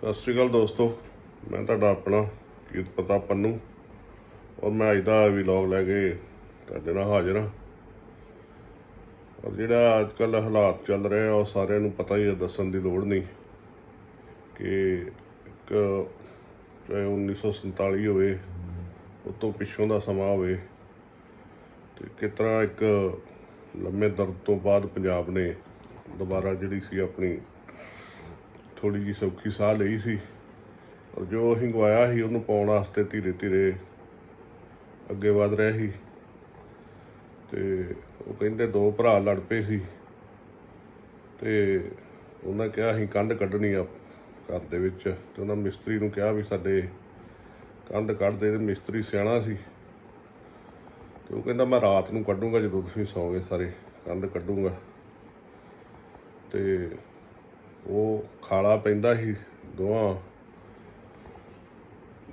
ਸਤਿ ਸ਼੍ਰੀ ਅਕਾਲ ਦੋਸਤੋ। ਮੈਂ ਤੁਹਾਡਾ ਆਪਣਾ ਕੀਰਤ ਪਤਾ ਪੰਨੂ। ਔਰ ਮੈਂ ਅੱਜ ਦਾ ਵਲੌਗ ਲੈ ਕੇ ਤੁਹਾਡੇ ਨਾਲ ਹਾਜ਼ਰ ਹਾਂ। ਔਰ ਜਿਹੜਾ ਅੱਜ ਕੱਲ ਹਾਲਾਤ ਚੱਲ ਰਹੇ ਆ ਉਹ ਸਾਰਿਆਂ ਨੂੰ ਪਤਾ ਹੀ ਹੈ, ਦੱਸਣ ਦੀ ਲੋੜ ਨਹੀਂ ਕਿ ਇੱਕ ਚਾਹੇ 1947 ਹੋਵੇ ਉਸ ਤੋਂ ਪਿੱਛੋਂ ਦਾ ਸਮਾਂ ਹੋਵੇ, ਤੇ ਕਿਸ ਤਰ੍ਹਾਂ ਇੱਕ ਲੰਮੇ ਦਰਦ ਤੋਂ ਬਾਅਦ ਪੰਜਾਬ ਨੇ ਦੁਬਾਰਾ ਜਿਹੜੀ ਸੀ ਆਪਣੀ ਥੋੜੀ ਜਿਹੀ ਸੌਖੀ ਸਾਹ ਲਈ ਸੀ ਔਰ ਜੋ ਅਸੀਂ ਗਵਾਇਆ ਸੀ ਉਹਨੂੰ ਪਾਉਣ ਵਾਸਤੇ ਧੀਰੇ ਧੀਰੇ ਅੱਗੇ ਵਧ ਰਿਹਾ ਸੀ ਤੇ ਉਹ ਕਹਿੰਦੇ ਦੋ ਭਰਾ ਲੜ ਪਏ ਸੀ ਤੇ ਉਹਨਾਂ ਕਿਹਾ ਅਸੀਂ ਕੰਧ ਕੱਢਣੀ ਆ ਘਰ ਦੇ ਵਿੱਚ ਤੇ ਉਹਨਾਂ ਮਿਸਤਰੀ ਨੂੰ ਕਿਹਾ ਵੀ ਸਾਡੇ ਕੰਧ ਕੱਢ ਦੇ ਤੇ ਮਿਸਤਰੀ ਸਿਆਣਾ ਸੀ ਤੇ ਉਹ ਕਹਿੰਦਾ ਮੈਂ ਰਾਤ ਨੂੰ ਕੱਢੂੰਗਾ ਜਦੋਂ ਤੁਸੀਂ ਸੌਂਗੇ ਸਾਰੇ ਕੰਧ ਕੱਢੂੰਗਾ ਤੇ ਉਹ ਖਾਲਾ ਪੈਂਦਾ ਸੀ ਦੋਵਾਂ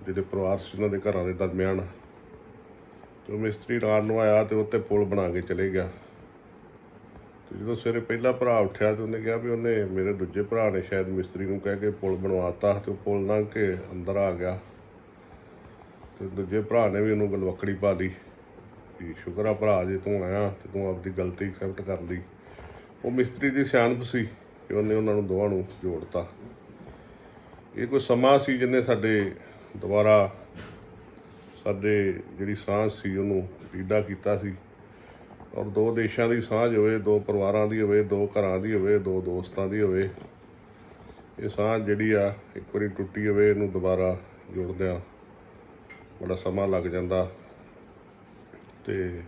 ਜਿਹੜੇ ਪਰਿਵਾਰ ਸੀ ਉਹਨਾਂ ਦੇ ਘਰਾਂ ਦੇ ਦਰਮਿਆਨ। ਤੇ ਉਹ ਮਿਸਤਰੀ ਰਾਤ ਨੂੰ ਆਇਆ ਤੇ ਉੱਤੇ ਪੁਲ ਬਣਾ ਕੇ ਚਲੇ ਗਿਆ। ਤੇ ਜਦੋਂ ਸਵੇਰੇ ਪਹਿਲਾ ਭਰਾ ਉੱਠਿਆ ਤੇ ਉਹਨੇ ਕਿਹਾ ਵੀ ਉਹਨੇ ਮੇਰੇ ਦੂਜੇ ਭਰਾ ਨੇ ਸ਼ਾਇਦ ਮਿਸਤਰੀ ਨੂੰ ਕਹਿ ਕੇ ਪੁਲ ਬਣਵਾਤਾ ਤੇ ਉਹ ਪੁਲ ਲੰਘ ਕੇ ਅੰਦਰ ਆ ਗਿਆ। ਤੇ ਦੂਜੇ ਭਰਾ ਨੇ ਵੀ ਉਹਨੂੰ ਗਲਵੱਕੜੀ ਪਾ ਲਈ ਵੀ ਸ਼ੁਕਰ ਆ ਭਰਾ ਜੇ ਤੂੰ ਆਇਆ ਤੇ ਤੂੰ ਆਪਦੀ ਗਲਤੀ ਐਕਸੈਪਟ ਕਰ ਲਈ। ਉਹ ਮਿਸਤਰੀ ਦੀ ਸਿਆਣਪ ਸੀ। ਕਿ ਉਹਨੇ ਉਹਨਾਂ ਨੂੰ ਦੋਵਾਂ ਨੂੰ ਜੋੜਤਾ। ਇਹ ਕੋਈ ਸਮਾਂ ਸੀ ਜਿਹਨੇ ਸਾਡੇ ਦੁਬਾਰਾ ਸਾਡੇ ਜਿਹੜੀ ਸਾਂਝ ਸੀ, ਉਹਨੂੰ ਪੀੜਾ ਕੀਤਾ ਸੀ। ਔਰ ਦੋ ਦੇਸ਼ਾਂ ਦੀ ਸਾਂਝ ਹੋਵੇ, ਦੋ ਪਰਿਵਾਰਾਂ ਦੀ ਹੋਵੇ, ਦੋ ਘਰਾਂ ਦੀ ਹੋਵੇ, ਦੋ ਦੋਸਤਾਂ ਦੀ ਹੋਵੇ, ਇਹ ਸਾਂਝ ਜਿਹੜੀ ਆ, ਇੱਕ ਵਾਰੀ ਟੁੱਟੀ ਹੋਵੇ, ਇਹਨੂੰ ਦੁਬਾਰਾ ਜੋੜਦਿਆਂ ਬੜਾ ਸਮਾਂ ਲੱਗ ਜਾਂਦਾ। ਤੇ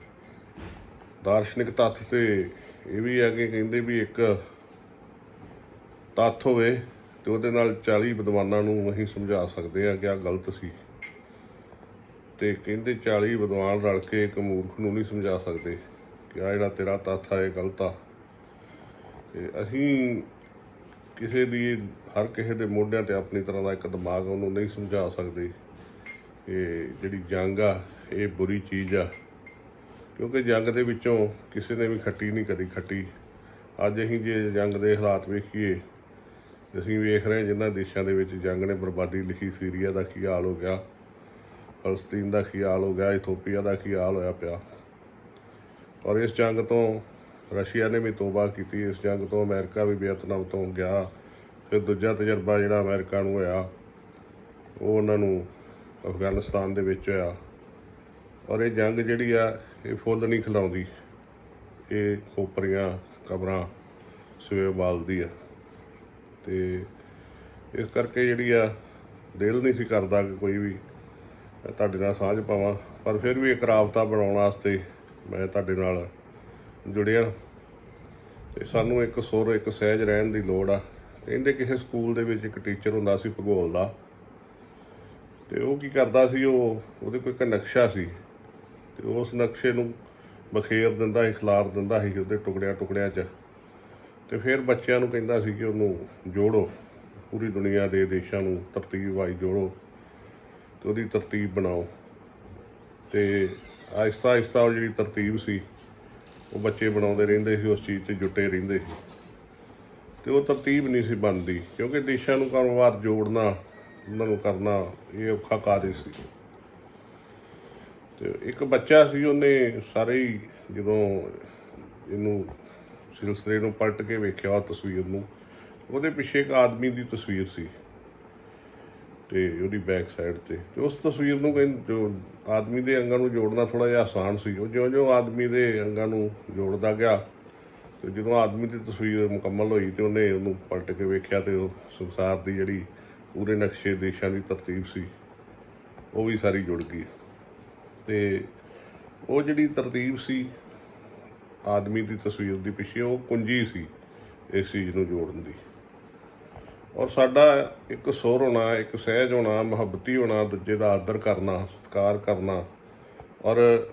ਦਾਰਸ਼ਨਿਕ ਤੱਥ ਤੇ ਇਹ ਵੀ ਆ ਕਿ ਕਹਿੰਦੇ ਵੀ ਇੱਕ ਤੱਥ ਹੋਵੇ ਤੇ ਉਹਦੇ ਨਾਲ 40 ਵਿਦਵਾਨਾਂ ਨੂੰ ਅਸੀਂ ਸਮਝਾ ਸਕਦੇ ਹਾਂ ਕਿ ਆ ਗਲਤ ਸੀ। ਤੇ ਕਹਿੰਦੇ 40 ਵਿਦਵਾਨ ਰਲ ਕੇ ਇੱਕ ਮੂਰਖ ਨੂੰ ਨਹੀਂ ਸਮਝਾ ਸਕਦੇ ਕਿ ਆ ਜਿਹੜਾ ਤੇਰਾ ਤੱਥ ਆ, ਇਹ ਗਲਤ ਆ। ਤੇ ਅਸੀਂ ਕਿਸੇ ਦੀ, ਹਰ ਕਿਸੇ ਦੇ ਮੋਢਿਆਂ ਤੇ ਆਪਣੀ ਤਰ੍ਹਾਂ ਦਾ ਇੱਕ ਦਿਮਾਗ ਉਹਨੂੰ ਨਹੀਂ ਸਮਝਾ ਸਕਦੇ ਇਹ ਜਿਹੜੀ ਜੰਗ ਆ, ਇਹ ਬੁਰੀ ਚੀਜ਼ ਆ। ਕਿਉਂਕਿ ਜੰਗ ਦੇ ਵਿੱਚੋਂ ਕਿਸੇ ਨੇ ਵੀ ਖੱਟੀ ਨਹੀਂ ਕਦੀ ਖੱਟੀ। ਅੱਜ ਅਸੀਂ ਜੇ ਜੰਗ ਦੇ ਹਾਲਾਤ ਵੇਖੀਏ ਅਸੀਂ ਵੇਖ ਰਹੇ ਹਾਂ ਜਿਨ੍ਹਾਂ ਦੇਸ਼ਾਂ ਦੇ ਵਿੱਚ ਜੰਗ ਨੇ ਬਰਬਾਦੀ ਲਿਖੀ, ਸੀਰੀਆ ਦਾ ਕੀ ਹਾਲ ਹੋ ਗਿਆ, ਫਲਸਤੀਨ ਦਾ ਕੀ ਹਾਲ ਹੋ ਗਿਆ, ਇਥੋਪੀਆ ਦਾ ਕੀ ਹਾਲ ਹੋਇਆ ਪਿਆ। ਔਰ ਇਸ ਜੰਗ ਤੋਂ ਰਸ਼ੀਆ ਨੇ ਵੀ ਤੋਬਾ ਕੀਤੀ, ਇਸ ਜੰਗ ਤੋਂ ਅਮਰੀਕਾ ਵੀ ਵੀਅਤਨਾਮ ਤੋਂ ਗਿਆ। ਫਿਰ ਦੂਜਾ ਤਜਰਬਾ ਜਿਹੜਾ ਅਮਰੀਕਾ ਨੂੰ ਹੋਇਆ, ਉਹ ਉਹਨਾਂ ਨੂੰ ਅਫਗਾਨਿਸਤਾਨ ਦੇ ਵਿੱਚ ਹੋਇਆ। ਔਰ ਇਹ ਜੰਗ ਜਿਹੜੀ ਆ, ਇਹ ਫੁੱਲ ਨਹੀਂ ਖਿਲਾਉਂਦੀ, ਇਹ ਖੋਪਰੀਆਂ, ਕਬਰਾਂ, ਸਵੇਰ ਬਾਲਦੀ ਆ। ਤੇ ਇਸ ਕਰਕੇ ਜਿਹੜੀ ਆ, ਦਿਲ ਨਹੀਂ ਸੀ ਕਰਦਾ ਕਿ ਕੋਈ ਵੀ ਮੈਂ ਤੁਹਾਡੇ ਨਾਲ ਸਾਂਝ ਪਾਵਾਂ। ਪਰ ਫਿਰ ਵੀ ਇੱਕ ਰਾਬਤਾ ਬਣਾਉਣ ਵਾਸਤੇ ਮੈਂ ਤੁਹਾਡੇ ਨਾਲ ਜੁੜਿਆ। ਤੇ ਸਾਨੂੰ ਇੱਕ ਸੁਰ, ਇੱਕ ਸਹਿਜ ਰਹਿਣ ਦੀ ਲੋੜ ਆ। ਕਹਿੰਦੇ ਕਿਸੇ ਸਕੂਲ ਦੇ ਵਿੱਚ ਇੱਕ ਟੀਚਰ ਹੁੰਦਾ ਸੀ ਭੂਗੋਲ ਦਾ। ਤੇ ਉਹ ਕੀ ਕਰਦਾ ਸੀ, ਉਹ ਉਹਦੇ ਕੋਲ ਇੱਕ ਨਕਸ਼ਾ ਸੀ। ਤੇ ਉਸ ਨਕਸ਼ੇ ਨੂੰ ਬਖੇਰ ਦਿੰਦਾ ਸੀ, ਖਿਲਾਰ ਦਿੰਦਾ ਸੀ ਉਹਦੇ ਟੁਕੜਿਆਂ ਟੁਕੜਿਆਂ 'ਚ। ਤੇ ਫਿਰ ਬੱਚਿਆਂ ਨੂੰ ਕਹਿੰਦਾ ਸੀ ਕਿ ਉਹਨੂੰ ਜੋੜੋ, ਪੂਰੀ ਦੁਨੀਆ ਦੇ ਦੇਸ਼ਾਂ ਨੂੰ ਤਰਤੀਬ ਵਾਈ ਜੋੜੋ ਤੇ ਉਹਦੀ ਤਰਤੀਬ ਬਣਾਓ। ਤੇ ਆਹਿਸਤਾ ਆਹਿਸਤਾ ਉਹ ਜਿਹੜੀ ਤਰਤੀਬ ਸੀ, ਉਹ ਬੱਚੇ ਬਣਾਉਂਦੇ ਰਹਿੰਦੇ ਸੀ, ਉਸ ਚੀਜ਼ ਤੇ ਜੁਟੇ ਰਹਿੰਦੇ ਸੀ। ਤੇ ਉਹ ਤਰਤੀਬ ਨਹੀਂ ਸੀ ਬਣਦੀ, ਕਿਉਂਕਿ ਦੇਸ਼ਾਂ ਨੂੰ ਕਾਰੋਬਾਰ ਜੋੜਨਾ, ਉਹਨਾਂ ਨੂੰ ਕਰਨਾ, ਇਹ ਔਖਾ ਕਾਰਜ ਸੀ। ਤੇ ਇੱਕ ਬੱਚਾ ਸੀ, ਉਹਨੇ ਸਾਰੇ ਹੀ ਜਦੋਂ ਇਹਨੂੰ ਸਿਲਸਿਲੇ ਨੂੰ ਪਲਟ ਕੇ ਵੇਖਿਆ ਉਹ ਤਸਵੀਰ ਨੂੰ, ਉਹਦੇ ਪਿੱਛੇ ਇੱਕ ਆਦਮੀ ਦੀ ਤਸਵੀਰ ਸੀ ਤੇ ਉਹਦੀ ਬੈਕ ਸਾਈਡ ਤੇ। ਤੇ ਉਸ ਤਸਵੀਰ ਨੂੰ ਕਹਿੰਦੇ ਜੋ ਆਦਮੀ ਦੇ ਅੰਗਾਂ ਨੂੰ ਜੋੜਨਾ ਥੋੜਾ ਜਿਹਾ ਆਸਾਨ ਸੀ। ਉਹ ਜਿਉਂ-ਜਿਉਂ ਆਦਮੀ ਦੇ ਅੰਗਾਂ ਨੂੰ ਜੋੜਦਾ ਗਿਆ, ਤੇ ਜਦੋਂ ਆਦਮੀ ਦੀ ਤਸਵੀਰ ਮੁਕੰਮਲ ਹੋਈ ਤੇ ਉਹਨੇ ਉਹਨੂੰ ਪਲਟ ਕੇ ਵੇਖਿਆ ਤੇ ਉਹ ਸੰਸਾਰ ਦੀ ਜਿਹੜੀ ਪੂਰੇ ਨਕਸ਼ੇ ਦੇਸ਼ਾਂ ਦੀ ਤਰਤੀਬ ਸੀ, ਉਹ ਵੀ ਸਾਰੀ ਜੁੜ ਗਈ। ਤੇ ਉਹ ਜਿਹੜੀ ਤਰਤੀਬ ਸੀ ਆਦਮੀ ਦੀ ਤਸਵੀਰ ਦੀ ਪਿੱਛੇ ਉਹ ਕੁੰਜੀ ਸੀ ਇਸ ਚੀਜ਼ ਨੂੰ ਜੋੜਨ ਦੀ। ਔਰ ਸਾਡਾ ਇੱਕ ਸੁਰ ਹੋਣਾ, ਇੱਕ ਸਹਿਜ ਹੋਣਾ, ਮੁਹੱਬਤੀ ਹੋਣਾ, ਦੂਜੇ ਦਾ ਆਦਰ ਕਰਨਾ, ਸਤਿਕਾਰ ਕਰਨਾ। ਔਰ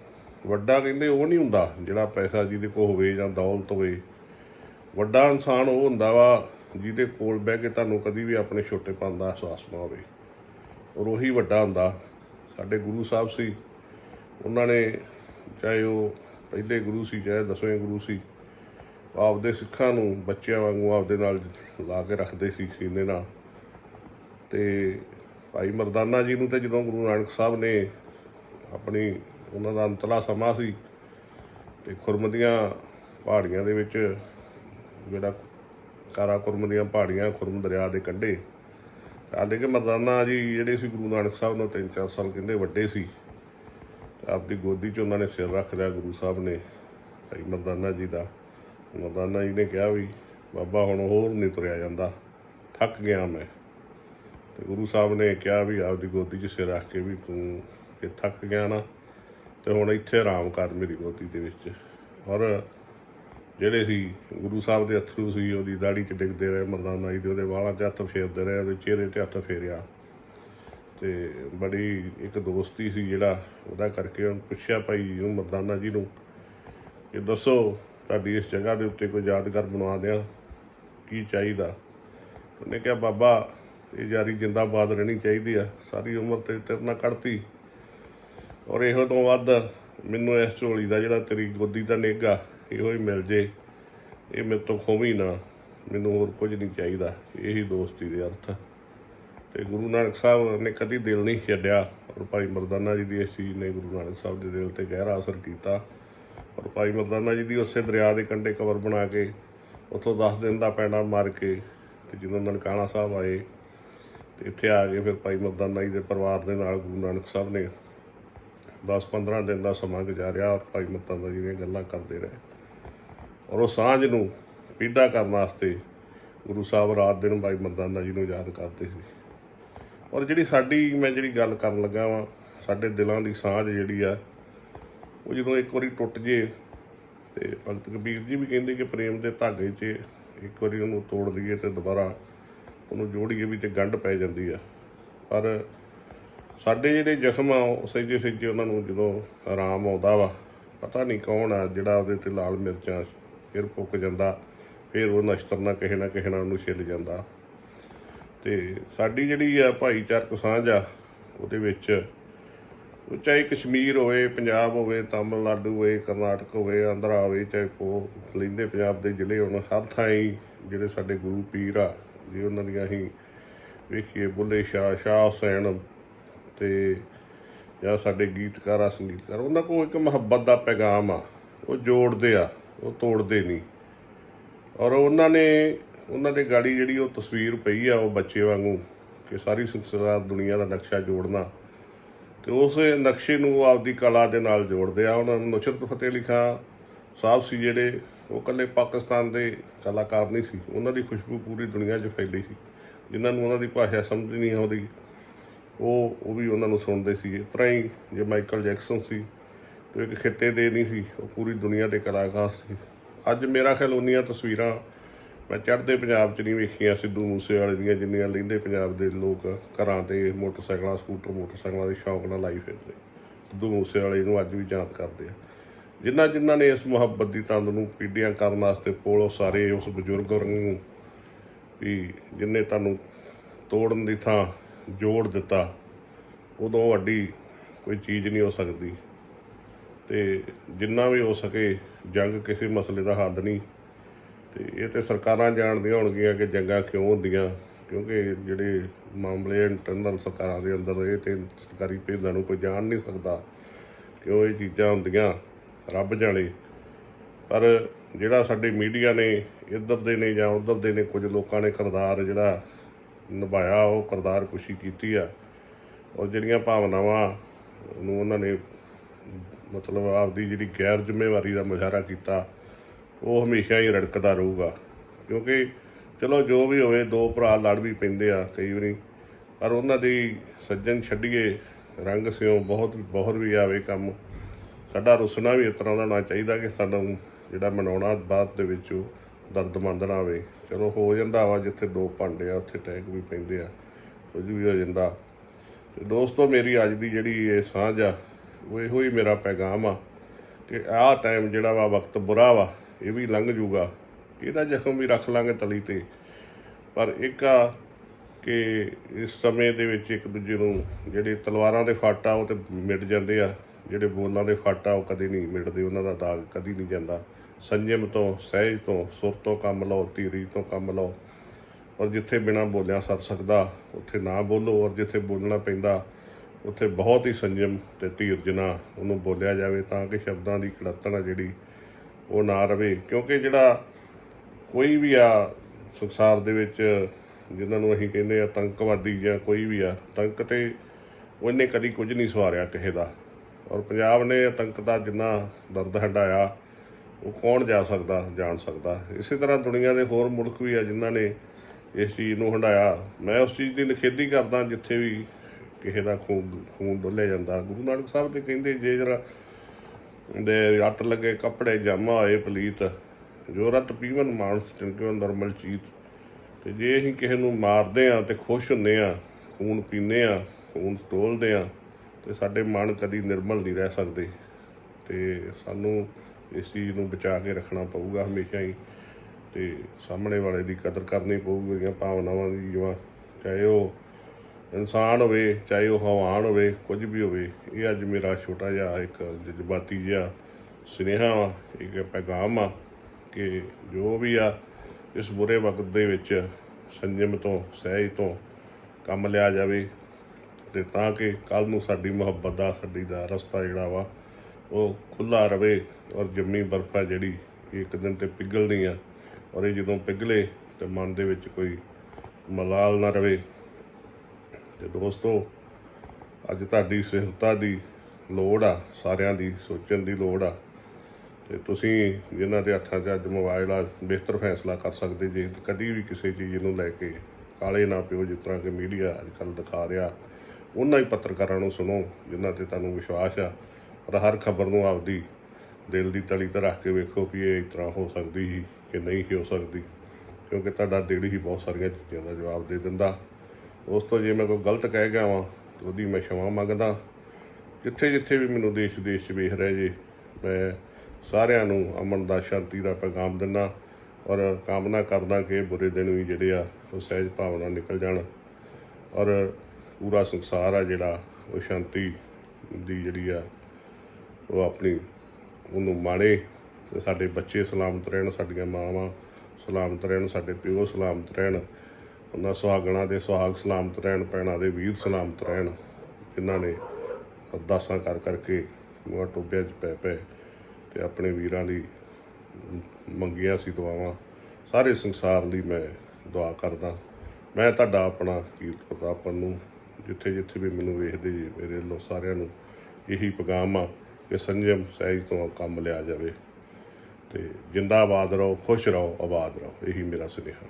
ਵੱਡਾ ਕਹਿੰਦੇ ਉਹ ਨਹੀਂ ਹੁੰਦਾ ਜਿਹੜਾ ਪੈਸਾ ਜਿਹਦੇ ਕੋਲ ਹੋਵੇ ਜਾਂ ਦੌਲਤ ਹੋਵੇ। ਵੱਡਾ ਇਨਸਾਨ ਉਹ ਹੁੰਦਾ ਵਾ ਜਿਹਦੇ ਕੋਲ ਬਹਿ ਕੇ ਤੁਹਾਨੂੰ ਕਦੀ ਵੀ ਆਪਣੇ ਛੋਟੇਪਨ ਦਾ ਅਹਿਸਾਸ ਨਾ ਹੋਵੇ। ਔਰ ਉਹੀ ਵੱਡਾ ਹੁੰਦਾ। ਸਾਡੇ ਗੁਰੂ ਸਾਹਿਬ ਸੀ। ਉਹਨਾਂ ਨੇ ਚਾਹੇ ਉਹ ਪਹਿਲੇ ਗੁਰੂ ਸੀ, ਚਾਹੇ ਦਸਵੇਂ ਗੁਰੂ ਸੀ। ਆਪਦੇ ਸਿੱਖਾਂ ਨੂੰ ਬੱਚਿਆਂ ਵਾਂਗੂ ਆਪਦੇ ਨਾਲ ਲਾ ਕੇ ਰੱਖਦੇ ਸੀ ਸੀਨੇ ਨਾਲ। ਤੇ ਭਾਈ ਮਰਦਾਨਾ ਜੀ ਨੂੰ ਤੇ ਜਦੋਂ ਗੁਰੂ ਨਾਨਕ ਸਾਹਿਬ ਨੇ ਆਪਣੀ ਉਹਨਾਂ ਦਾ ਅੰਤਲਾ ਸਮਾਂ ਸੀ ਤੇ ਖੁਰਮ ਦੀਆਂ ਪਹਾੜੀਆਂ ਦੇ ਵਿੱਚ ਜਿਹੜਾ ਕਾਰਾ ਖੁਰਮ ਦੀਆਂ ਪਹਾੜੀਆਂ ਖੁਰਮ ਦਰਿਆ ਦੇ ਕੰਢੇ ਹਾਲੇ ਕਿ ਮਰਦਾਨਾ ਜੀ ਜਿਹੜੇ ਸੀ ਗੁਰੂ ਨਾਨਕ ਸਾਹਿਬ ਨੂੰ ਤਿੰਨ ਚਾਰ ਸਾਲ ਕਹਿੰਦੇ ਵੱਡੇ ਸੀ। ਆਪਦੀ ਗੋਦੀ 'ਚ ਉਹਨਾਂ ਨੇ ਸਿਰ ਰੱਖ ਲਿਆ, ਗੁਰੂ ਸਾਹਿਬ ਨੇ, ਭਾਈ ਮਰਦਾਨਾ ਜੀ ਦਾ। ਮਰਦਾਨਾ ਜੀ ਨੇ ਕਿਹਾ ਵੀ, ਬਾਬਾ ਹੁਣ ਹੋਰ ਨਹੀਂ ਤੁਰਿਆ ਜਾਂਦਾ, ਥੱਕ ਗਿਆ ਮੈਂ। ਤੇ ਗੁਰੂ ਸਾਹਿਬ ਨੇ ਕਿਹਾ ਵੀ ਆਪਦੀ ਗੋਦੀ 'ਚ ਸਿਰ ਰੱਖ ਕੇ ਵੀ ਤੂੰ ਇਹ ਥੱਕ ਗਿਆ ਨਾ, ਤੇ ਹੁਣ ਇੱਥੇ ਆਰਾਮ ਕਰ ਮੇਰੀ ਗੋਦੀ ਦੇ ਵਿੱਚ। ਔਰ ਜਿਹੜੇ ਸੀ, ਗੁਰੂ ਸਾਹਿਬ ਦੇ ਅਥਰੂ ਸੀ, ਉਹਦੀ ਦਾੜੀ 'ਚ ਡਿੱਗਦੇ ਰਹੇ, ਮਰਦਾਨਾ ਜੀ ਦੇ ਉਹਦੇ ਵਾਲਾਂ 'ਤੇ ਹੱਥ ਫੇਰਦੇ ਰਹੇ, ਉਹਦੇ ਚਿਹਰੇ 'ਤੇ ਹੱਥ ਫੇਰਿਆ। ਤੇ ਬੜੀ ਇੱਕ ਦੋਸਤੀ ਸੀ ਜਿਹੜਾ, ਉਹਦਾ ਕਰਕੇ ਉਹਨੂੰ ਪੁੱਛਿਆ ਭਾਈ ਉਹ ਮਰਦਾਨਾ ਜੀ ਨੂੰ ਕਿ ਦੱਸੋ ਤੁਹਾਡੀ ਇਸ ਜਗ੍ਹਾ ਦੇ ਉੱਤੇ ਕੋਈ ਯਾਦਗਾਰ ਬਣਵਾ ਦਿਆਂ, ਕੀ ਚਾਹੀਦਾ? ਉਹਨੇ ਕਿਹਾ, ਬਾਬਾ, ਇਹ ਯਾਰੀ ਜਿੰਦਾਬਾਦ ਰਹਿਣੀ ਚਾਹੀਦੀ ਆ, ਸਾਰੀ ਉਮਰ ਤੇ ਤੇਰੇ ਨਾਲ ਕੱਢਤੀ। ਔਰ ਇਹੋ ਤੋਂ ਵੱਧ ਮੈਨੂੰ ਇਸ ਝੋਲੀ ਦਾ ਜਿਹੜਾ ਤੇਰੀ ਗੋਦੀ ਦਾ ਨੇਗਾ ਇਹੋ ਹੀ ਮਿਲ ਜੇ। ਇਹ ਮੇਰੇ ਤੋਂ ਖੋਵੀ ਨਾ, ਮੈਨੂੰ ਹੋਰ ਕੁਝ ਨਹੀਂ ਚਾਹੀਦਾ। ਇਹੀ ਦੋਸਤੀ ਦੇ ਅਰਥ ਤੇ ਗੁਰੂ ਨਾਨਕ ਸਾਹਿਬ ਨੇ ਕਦੀ ਦਿਲ ਨਹੀਂ ਛੱਡਿਆ ਔਰ ਭਾਈ ਮਰਦਾਨਾ ਜੀ ਦੀ ਇਸ ਚੀਜ਼ ਨੇ ਗੁਰੂ ਨਾਨਕ ਸਾਹਿਬ ਦੇ ਦਿਲ ਤੇ ਗਹਿਰਾ ਅਸਰ ਕੀਤਾ ਔਰ ਭਾਈ ਮਰਦਾਨਾ ਜੀ ਦੀ ਉਸੇ ਦਰਿਆ ਦੇ ਕੰਢੇ ਕਬਰ ਬਣਾ ਕੇ ਉੱਥੋਂ 10 ਦਿਨ ਦਾ ਪੈਣਾ ਮਾਰ ਕੇ ਤੇ ਜਦੋਂ ਨਨਕਾਣਾ ਸਾਹਿਬ ਆਏ ਤੇ ਇੱਥੇ ਆ ਕੇ ਫਿਰ ਭਾਈ ਮਰਦਾਨਾ ਜੀ ਦੇ ਪਰਿਵਾਰ ਦੇ ਨਾਲ ਗੁਰੂ ਨਾਨਕ ਸਾਹਿਬ ਨੇ 10-15 ਦਿਨ ਦਾ ਸਮਾਂ ਗੁਜ਼ਾਰਿਆ ਔਰ ਭਾਈ ਮਰਦਾਨਾ ਜੀ ਦੀਆਂ ਗੱਲਾਂ ਕਰਦੇ ਰਹੇ ਔਰ ਉਹ ਸਾਂਝ ਨੂੰ ਪੀੜਾ ਕਰਨ ਵਾਸਤੇ ਗੁਰੂ ਸਾਹਿਬ ਰਾਤ ਦਿਨ ਭਾਈ ਮਰਦਾਨਾ ਜੀ ਨੂੰ ਯਾਦ ਕਰਦੇ ਸੀ। ਔਰ ਜਿਹੜੀ ਸਾਡੀ ਮੈਂ ਜਿਹੜੀ ਗੱਲ ਕਰਨ ਲੱਗਾ ਵਾਂ, ਸਾਡੇ ਦਿਲਾਂ ਦੀ ਸਾਂਝ ਜਿਹੜੀ ਆ, ਉਹ ਜਦੋਂ ਇੱਕ ਵਾਰੀ ਟੁੱਟ ਜੇ ਤੇ ਭਗਤ ਕਬੀਰ ਜੀ ਵੀ ਕਹਿੰਦੇ ਕਿ ਪ੍ਰੇਮ ਦੇ ਧਾਗੇ 'ਚ ਇੱਕ ਵਾਰੀ ਉਹਨੂੰ ਤੋੜ ਲਈਏ ਤੇ ਦੁਬਾਰਾ ਉਹਨੂੰ ਜੋੜੀਏ ਵੀ ਤੇ ਗੰਢ ਪੈ ਜਾਂਦੀ ਆ। ਪਰ ਸਾਡੇ ਜਿਹੜੇ ਜ਼ਖਮ ਆ, ਉਹ ਸਹਿਜੇ ਸਹਿਜੇ ਉਹਨਾਂ ਨੂੰ ਜਦੋਂ ਆਰਾਮ ਆਉਂਦਾ ਵਾ, ਪਤਾ ਨਹੀਂ ਕੌਣ ਆ ਜਿਹੜਾ ਉਹਦੇ ਤੇ ਲਾਲ ਮਿਰਚਾਂ ਫਿਰ ਪੁੱਕ ਜਾਂਦਾ, ਫਿਰ ਉਹ ਨਸ਼ਤਰ ਨਾਲ ਕਿਸੇ ਨਾ ਕਿਸੇ ਨਾਲ ਉਹਨੂੰ ਛਿੱਲ ਜਾਂਦਾ। ਤੇ ਸਾਡੀ ਜਿਹੜੀ ਆ ਭਾਈਚਾਰਕ ਸਾਂਝ ਆ, ਉਹਦੇ ਵਿੱਚ ਉਹ ਚਾਹੇ ਕਸ਼ਮੀਰ ਹੋਵੇ, ਪੰਜਾਬ ਹੋਵੇ, ਤਾਮਿਲਨਾਡੂ ਹੋਵੇ, ਕਰਨਾਟਕ ਹੋਵੇ, ਆਂਧਰਾ ਹੋਵੇ, ਚਾਹੇ ਉਹ ਲੈਂਦੇ ਪੰਜਾਬ ਦੇ ਜ਼ਿਲ੍ਹੇ ਹੋਣ, ਹਰ ਥਾਂ ਹੀ ਜਿਹੜੇ ਸਾਡੇ ਗੁਰੂ ਪੀਰ ਆ, ਜੇ ਉਹਨਾਂ ਦੀਆਂ ਅਸੀਂ ਵੇਖੀਏ, ਬੁੱਲੇ ਸ਼ਾਹ ਸ਼ਾਹ ਹੁਸੈਨ ਤੇ ਜਾਂ ਸਾਡੇ ਗੀਤਕਾਰ ਆ ਸੰਗੀਤਕਾਰ, ਉਹਨਾਂ ਕੋਲ ਇੱਕ ਮੁਹੱਬਤ ਦਾ ਪੈਗਾਮ ਆ, ਉਹ ਜੋੜਦੇ ਆ, ਉਹ ਤੋੜਦੇ ਨਹੀਂ। ਔਰ ਉਹਨਾਂ ਨੇ ਉਹਨਾਂ ਦੇ ਗਾੜੀ ਜਿਹੜੀ ਉਹ ਤਸਵੀਰ ਪਈ ਆ ਉਹ ਬੱਚੇ ਵਾਂਗੂ ਕਿ ਸਾਰੀ ਸੰਸਾਰ, ਦੁਨੀਆ ਦਾ ਨਕਸ਼ਾ ਜੋੜਨਾ। ਤੇ ਉਸ ਨਕਸ਼ੇ ਨੂੰ ਉਹ ਆਪਦੀ ਕਲਾ ਦੇ ਨਾਲ ਜੋੜਦੇ ਆ। ਉਹਨਾਂ ਨੂੰ ਨੁਸਰਤ ਫਤਿਹ ਅਲੀ ਖਾਂ ਸਾਹਿਬ ਸੀ ਜਿਹੜੇ ਉਹ ਇਕੱਲੇ ਪਾਕਿਸਤਾਨ ਦੇ ਕਲਾਕਾਰ ਨਹੀਂ ਸੀ। ਉਹਨਾਂ ਦੀ ਖੁਸ਼ਬੂ ਪੂਰੀ ਦੁਨੀਆ 'ਚ ਫੈਲੀ ਸੀ। ਜਿਨ੍ਹਾਂ ਨੂੰ ਉਹਨਾਂ ਦੀ ਭਾਸ਼ਾ ਸਮਝ ਨਹੀਂ ਆਉਂਦੀ, ਉਹ ਉਹ ਵੀ ਉਹਨਾਂ ਨੂੰ ਸੁਣਦੇ ਸੀ ਇਸ ਤਰ੍ਹਾਂ ਹੀ ਜੇ ਮਾਈਕਲ ਜੈਕਸਨ ਸੀ, ਤੇ ਇੱਕ ਖਿੱਤੇ ਦੇ ਨਹੀਂ ਸੀ, ਉਹ ਪੂਰੀ ਦੁਨੀਆ ਦੇ ਕਲਾਕਾਰ ਸੀ। ਅੱਜ ਮੇਰਾ ਖਿਆਲ ਉਨੀਆਂ ਤਸਵੀਰਾਂ ਮੈਂ ਚੜ੍ਹਦੇ ਪੰਜਾਬ 'ਚ ਨਹੀਂ ਵੇਖੀਆਂ ਸਿੱਧੂ ਮੂਸੇਵਾਲੇ ਦੀਆਂ ਜਿੰਨੀਆਂ ਲੈਂਦੇ ਪੰਜਾਬ ਦੇ ਲੋਕ ਘਰਾਂ ਤੇ ਮੋਟਰਸਾਈਕਲਾਂ, ਸਕੂਟਰ, ਮੋਟਰਸਾਈਕਲਾਂ ਦੇ ਸ਼ੌਕ ਨਾਲ ਲਾਈ ਫਿਰਦੇ। ਸਿੱਧੂ ਮੂਸੇਵਾਲੇ ਨੂੰ ਅੱਜ ਵੀ ਯਾਦ ਕਰਦੇ ਆ। ਜਿਨ੍ਹਾਂ ਜਿਨ੍ਹਾਂ ਨੇ ਇਸ ਮੁਹੱਬਤ ਦੀ ਤੰਦ ਨੂੰ ਪੀੜੀਆਂ ਕਰਨ ਵਾਸਤੇ ਕੋਲੋਂ ਸਾਰੇ ਉਸ ਬਜ਼ੁਰਗ ਨੂੰ ਵੀ ਜਿਨੇ ਤੁਹਾਨੂੰ ਤੋੜਨ ਦੀ ਥਾਂ ਜੋੜ ਦਿੱਤਾ, ਉਦੋਂ ਵੱਡੀ ਕੋਈ ਚੀਜ਼ ਨਹੀਂ ਹੋ ਸਕਦੀ। ਤੇ ਜਿੰਨਾ ਵੀ ਹੋ ਸਕੇ ਜੰਗ ਕਿਸੇ ਮਸਲੇ ਦਾ ਹੱਲ ਨਹੀਂ ਤੇ ਇਹ ਤੇ ਸਰਕਾਰਾਂ ਜਾਣਦੀਆਂ ਹੋਣਗੀਆਂ ਕਿ ਜੰਗਾਂ ਕਿਉਂ ਹੁੰਦੀਆਂ, ਕਿਉਂਕਿ ਜਿਹੜੇ ਮਾਮਲੇ ਇੰਟਰਨਲ ਸਰਕਾਰਾਂ ਦੇ ਅੰਦਰ, ਇਹ ਤੇ ਸਰਕਾਰੀ ਭੇਦਾਂ ਨੂੰ ਕੋਈ ਜਾਣ ਨਹੀਂ ਸਕਦਾ ਕਿਉਂ ਇਹ ਚੀਜ਼ਾਂ ਹੁੰਦੀਆਂ ਰੱਬ ਜਾਣੇ। ਪਰ ਜਿਹੜਾ ਸਾਡੇ ਮੀਡੀਆ ਨੇ ਇੱਧਰ ਦੇ ਨੇ ਜਾਂ ਉੱਧਰ ਦੇ ਨੇ, ਕੁਝ ਲੋਕਾਂ ਨੇ ਕਿਰਦਾਰ ਜਿਹੜਾ ਨਿਭਾਇਆ, ਉਹ ਕਿਰਦਾਰ ਕੁਸ਼ੀ ਕੀਤੀ ਆ। ਔਰ ਜਿਹੜੀਆਂ ਭਾਵਨਾਵਾਂ ਨੂੰ ਉਹਨਾਂ ਨੇ ਮਤਲਬ ਆਪਦੀ ਜਿਹੜੀ ਗੈਰ ਜ਼ਿੰਮੇਵਾਰੀ ਦਾ ਮੁਜ਼ਾਹਰਾ ਕੀਤਾ ਉਹ ਹਮੇਸ਼ਾ ਹੀ ਰੜਕਦਾ ਰਹੂਗਾ। ਕਿਉਂਕਿ ਚਲੋ ਜੋ ਵੀ ਹੋਵੇ, ਦੋ ਭਰਾ ਲੜ ਵੀ ਪੈਂਦੇ ਆ ਕਈ ਵਾਰੀ। ਪਰ ਉਹਨਾਂ ਦੀ ਸੱਜਣ ਛੱਡੀਏ, ਰੰਗ ਸਿਓ ਬਹੁਤ ਬਹੁਤ ਵੀ ਆਵੇ ਕੰਮ। ਸਾਡਾ ਰੁਸਣਾ ਵੀ ਇਸ ਤਰ੍ਹਾਂ ਦਾ ਹੋਣਾ ਚਾਹੀਦਾ ਕਿ ਸਾਨੂੰ ਜਿਹੜਾ ਮਨਾਉਣਾ ਬਾਅਦ ਦੇ ਵਿੱਚ ਉਹ ਦਰਦਮੰਦ ਨਾ ਆਵੇ ਚਲੋ ਹੋ ਜਾਂਦਾ ਵਾ ਜਿੱਥੇ ਦੋ ਭਾਂਡੇ ਆ, ਉੱਥੇ ਟੈਗ ਵੀ ਪੈਂਦੇ ਆ। ਕੁਝ ਵੀ ਹੋ ਜਾਂਦਾ। ਤੇ ਦੋਸਤੋ, ਮੇਰੀ ਅੱਜ ਦੀ ਜਿਹੜੀ ਇਹ ਸਾਂਝ ਆ, ਉਹ ਇਹੋ ਹੀ ਮੇਰਾ ਪੈਗਾਮ ਆ ਕਿ ਆਹ ਟਾਈਮ ਜਿਹੜਾ ਵਾ, ਵਕਤ ਬੁਰਾ ਵਾ। ਇਹ ਵੀ ਲੰਘ ਜੂਗਾ। ਇਹਦਾ ਜ਼ਖਮ ਵੀ ਰੱਖ ਲਾਂਗੇ ਤਲੀ ਤੇ। ਪਰ ਇੱਕ ਆ ਕਿ ਇਸ ਸਮੇਂ ਦੇ ਵਿੱਚ ਇੱਕ ਦੂਜੇ ਨੂੰ ਜਿਹੜੇ ਤਲਵਾਰਾਂ ਦੇ ਫੱਟ ਆ ਉਹ ਤੇ ਮਿਟ ਜਾਂਦੇ ਆ, ਜਿਹੜੇ ਬੋਲਾਂ ਦੇ ਫੱਟ ਆ ਉਹ ਕਦੇ ਨਹੀਂ ਮਿਟਦੇ, ਉਹਨਾਂ ਦਾ ਦਾਗ ਕਦੀ ਨਹੀਂ ਜਾਂਦਾ। ਸੰਜਮ ਤੋਂ, ਸਹਿਜ ਤੋਂ, ਸੁਰ ਤੋਂ ਕੰਮ ਲਓ, ਧੀਰੀ ਤੋਂ ਕੰਮ ਲਓ। ਔਰ ਜਿੱਥੇ ਬਿਨਾ ਬੋਲਿਆ ਸਰ ਸਕਦਾ, ਉੱਥੇ ਨਾ ਬੋਲੋ। ਔਰ ਜਿੱਥੇ ਬੋਲਣਾ ਪੈਂਦਾ, ਉੱਥੇ ਬਹੁਤ ਹੀ ਸੰਜਮ ਤੇ ਧੀਰਜ ਨਾਲ ਉਹਨੂੰ ਬੋਲਿਆ ਜਾਵੇ, ਤਾਂ ਕਿ ਸ਼ਬਦਾਂ ਦੀ ਕੜਤਣ ਆ ਜਿਹੜੀ ਉਹ ਨਾ ਰਵੇ, ਕਿਉਂਕਿ ਜਿਹੜਾ ਕੋਈ ਵੀ ਆ ਸੰਸਾਰ ਦੇ ਵਿੱਚ ਜਿਨ੍ਹਾਂ ਨੂੰ ਅਸੀਂ ਕਹਿੰਦੇ ਆ ਆਤੰਕਵਾਦੀ ਜਾਂ ਕੋਈ ਵੀ ਆ, ਆਤੰਕ ਤੇ ਉਹਨੇ ਕਦੀ ਕੁਝ ਨਹੀਂ ਸਵਾਰਿਆ ਕਿਸੇ ਦਾ। ਔਰ ਪੰਜਾਬ ਨੇ ਆਤੰਕ ਦਾ ਜਿੰਨਾ ਦਰਦ ਹੰਡਾਇਆ ਉਹ ਕੌਣ ਜਾ ਸਕਦਾ, ਜਾਣ ਸਕਦਾ। ਇਸੇ ਤਰ੍ਹਾਂ ਦੁਨੀਆ ਦੇ ਹੋਰ ਮੁਲਕ ਵੀ ਆ ਜਿਨ੍ਹਾਂ ਨੇ ਇਸ ਚੀਜ਼ ਨੂੰ ਹੰਡਾਇਆ ਮੈਂ ਉਸ ਚੀਜ਼ ਦੀ ਨਿਖੇਧੀ ਕਰਦਾ ਜਿੱਥੇ ਵੀ ਕਿਸੇ ਦਾ ਖੂਨ ਖੂਨ ਡੁੱਲਿਆ ਜਾਂਦਾ। ਗੁਰੂ ਨਾਨਕ ਸਾਹਿਬ ਤੇ ਕਹਿੰਦੇ, ਜੇ ਜਰਾ ਦੇ ਰੱਤ ਲੱਗੇ ਕੱਪੜੇ ਜਾਮਾ ਹੋਏ ਪਲੀਤ। ਜੋ ਰਤ ਪੀਵਨ ਮਾਨਸ ਚਿੰਕਿਓ ਨਰਮਲ ਚੀਤ ਤੇ ਜੇ ਅਸੀਂ ਕਿਸੇ ਨੂੰ ਮਾਰਦੇ ਆ ਤੇ ਖੁਸ਼ ਹੁੰਨੇ ਆ ਖੂਨ ਪੀਨੇ ਆ ਖੂਨ ਟੋਲਦੇ ਆ ਤੇ ਸਾਡੇ ਮਨ ਕਦੀ ਨਿਰਮਲ ਨਹੀਂ ਰਹਿ ਸਕਦੇ। ਤੇ ਸਾਨੂੰ ਇਸ ਚੀਜ਼ ਨੂੰ ਬਚਾ ਕੇ ਰੱਖਣਾ ਪਊਗਾ ਹਮੇਸ਼ਾ ਹੀ। ਤੇ ਸਾਹਮਣੇ ਵਾਲੇ ਦੀ ਕਦਰ ਕਰਨੀ ਪਊਗੀ, ਉਹਦੀਆਂ ਭਾਵਨਾਵਾਂ ਦੀ, ਜਿਵੇਂ ਚਾਹੇ ਉਹ ਇਨਸਾਨ ਹੋਵੇ, ਚਾਹੇ ਉਹ ਹਵਾਨ ਹੋਵੇ, ਕੁਝ ਵੀ ਹੋਵੇ, ਇਹ ਅੱਜ ਮੇਰਾ ਛੋਟਾ ਜਿਹਾ ਇੱਕ ਜਜ਼ਬਾਤੀ ਜਿਹਾ ਸੁਨੇਹਾ ਵਾ, ਇੱਕ ਪੈਗਾਮ ਆ ਕਿ ਜੋ ਵੀ ਆ, ਇਸ ਬੁਰੇ ਵਕਤ ਦੇ ਵਿੱਚ ਸੰਜਮ ਤੋਂ, ਸਹਿਜ ਤੋਂ ਕੰਮ ਲਿਆ ਜਾਵੇ ਤੇ ਤਾਂ ਕਿ ਕੱਲ ਨੂੰ ਸਾਡੀ ਮੁਹੱਬਤ ਦਾ, ਸਾਡੀ ਦਾ ਰਸਤਾ ਜਿਹੜਾ ਵਾ, ਉਹ ਖੁੱਲਾ ਰਵੇ ਔਰ ਜੰਮੀ ਬਰਫ ਆ ਜਿਹੜੀ ਇਹ ਇੱਕ ਦਿਨ ਤੇ ਪਿਘਲਣੀ ਆ ਔਰ ਇਹ ਜਦੋਂ ਪਿਘਲੇ ਤੇ ਮਨ ਦੇ ਵਿੱਚ ਕੋਈ ਮਲਾਲ ਨਾ ਰਵੇ ਤੇ ਦੋਸਤੋ ਅੱਜ ਤੁਹਾਡੀ ਸਿਹਤਾ ਦੀ ਲੋੜ ਆ, ਸਾਰਿਆਂ ਦੀ ਸੋਚਣ ਦੀ ਲੋੜ ਆ, ਤੇ ਤੁਸੀਂ ਜਿਨ੍ਹਾਂ ਦੇ ਹੱਥਾਂ 'ਚ ਅੱਜ ਮੋਬਾਈਲ ਆ, ਬਿਹਤਰ ਫੈਸਲਾ ਕਰ ਸਕਦੇ ਜੇ, ਕਦੀ ਵੀ ਕਿਸੇ ਚੀਜ਼ ਨੂੰ ਲੈ ਕੇ ਕਾਲੇ ਨਾ ਪਿਓ, ਜਿਸ ਤਰ੍ਹਾਂ ਕਿ ਮੀਡੀਆ ਅੱਜ ਕੱਲ੍ਹ ਦਿਖਾ ਰਿਹਾ, ਉਹਨਾਂ ਹੀ ਪੱਤਰਕਾਰਾਂ ਨੂੰ ਸੁਣੋ, ਜਿਨ੍ਹਾਂ ਤੇ ਤੁਹਾਨੂੰ ਵਿਸ਼ਵਾਸ ਆ, ਪਰ ਹਰ ਖਬਰ ਨੂੰ ਆਪਦੀ ਦਿਲ ਦੀ ਤਲੀ ਤੇ ਰੱਖ ਕੇ ਵੇਖੋ ਵੀ ਇਹ ਇਸ ਤਰ੍ਹਾਂ ਹੋ ਸਕਦੀ ਸੀ ਕਿ ਨਹੀਂ ਸੀ ਹੋ ਸਕਦੀ, ਕਿਉਂਕਿ ਤੁਹਾਡਾ ਦਿਲ ਹੀ ਬਹੁਤ ਸਾਰੀਆਂ ਚੀਜ਼ਾਂ ਦਾ ਜਵਾਬ ਦੇ ਦਿੰਦਾ। ਉਸ ਤੋਂ ਜੇ ਮੈਂ ਕੋਈ ਗਲਤ ਕਹਿ ਗਿਆ ਵਾਂ ਉਹਦੀ ਮੈਂ ਸ਼ਮਾ ਮੰਗਦਾ। ਜਿੱਥੇ ਜਿੱਥੇ ਵੀ ਮੈਨੂੰ ਦੇਸ਼ ਵਿਦੇਸ਼ 'ਚ ਵੇਖ ਰਿਹਾ ਜੀ, ਮੈਂ ਸਾਰਿਆਂ ਨੂੰ ਅਮਨ ਦਾ ਸ਼ਾਂਤੀ ਦਾ ਪੈਗਾਮ ਦਿੰਦਾ ਔਰ ਕਾਮਨਾ ਕਰਦਾ ਕਿ ਬੁਰੇ ਦਿਨ ਵੀ ਜਿਹੜੇ ਆ, ਉਹ ਸਹਿਜ ਭਾਵਨਾ ਨਿਕਲ ਜਾਣ। ਔਰ ਪੂਰਾ ਸੰਸਾਰ ਆ ਜਿਹੜਾ, ਉਹ ਸ਼ਾਂਤੀ ਦੀ ਜਿਹੜੀ ਆ, ਉਹ ਆਪਣੀ, ਉਹਨੂੰ ਮਾਣੇ। ਤੇ ਸਾਡੇ ਬੱਚੇ ਸਲਾਮਤ ਰਹਿਣ, ਸਾਡੀਆਂ ਮਾਵਾਂ ਸਲਾਮਤ ਰਹਿਣ, ਸਾਡੇ ਪਿਓ ਸਲਾਮਤ ਰਹਿਣ। ਉਹਨਾਂ ਸੁਹਾਗਣਾ ਦੇ ਸੁਹਾਗ ਸਲਾਮਤ ਰਹਿਣ, ਭੈਣਾਂ ਦੇ ਵੀਰ ਸਲਾਮਤ ਰਹਿਣ, ਜਿਨ੍ਹਾਂ ਨੇ ਅਰਦਾਸਾਂ ਕਰ ਕਰਕੇ ਮੂੰਹਾਂ ਟੋਬਿਆਂ 'ਚ ਪੈ ਪੈ ਤੇ ਆਪਣੇ ਵੀਰਾਂ ਲਈ ਮੰਗੀਆਂ ਸੀ ਦੁਆਵਾਂ। ਸਾਰੇ ਸੰਸਾਰ ਲਈ ਮੈਂ ਦੁਆ ਕਰਦਾ। ਮੈਂ ਤੁਹਾਡਾ ਆਪਣਾ ਕੀਰਤ ਪ੍ਰਤਾਪਨ ਨੂੰ ਜਿੱਥੇ ਜਿੱਥੇ ਵੀ ਮੈਨੂੰ ਵੇਖਦੇ ਜੀ, ਮੇਰੇ ਲੋ ਸਾਰਿਆਂ ਨੂੰ ਇਹੀ ਪੈਗਾਮ ਆ ਕਿ ਸੰਜਮ ਸਹਿਜ ਤੋਂ ਕੰਮ ਲਿਆ ਜਾਵੇ ਤੇ ਜਿੰਦਾਬਾਦ ਰਹੋ, ਖੁਸ਼ ਰਹੋ, ਆਬਾਦ ਰਹੋ। ਇਹੀ ਮੇਰਾ ਸੁਨੇਹਾ।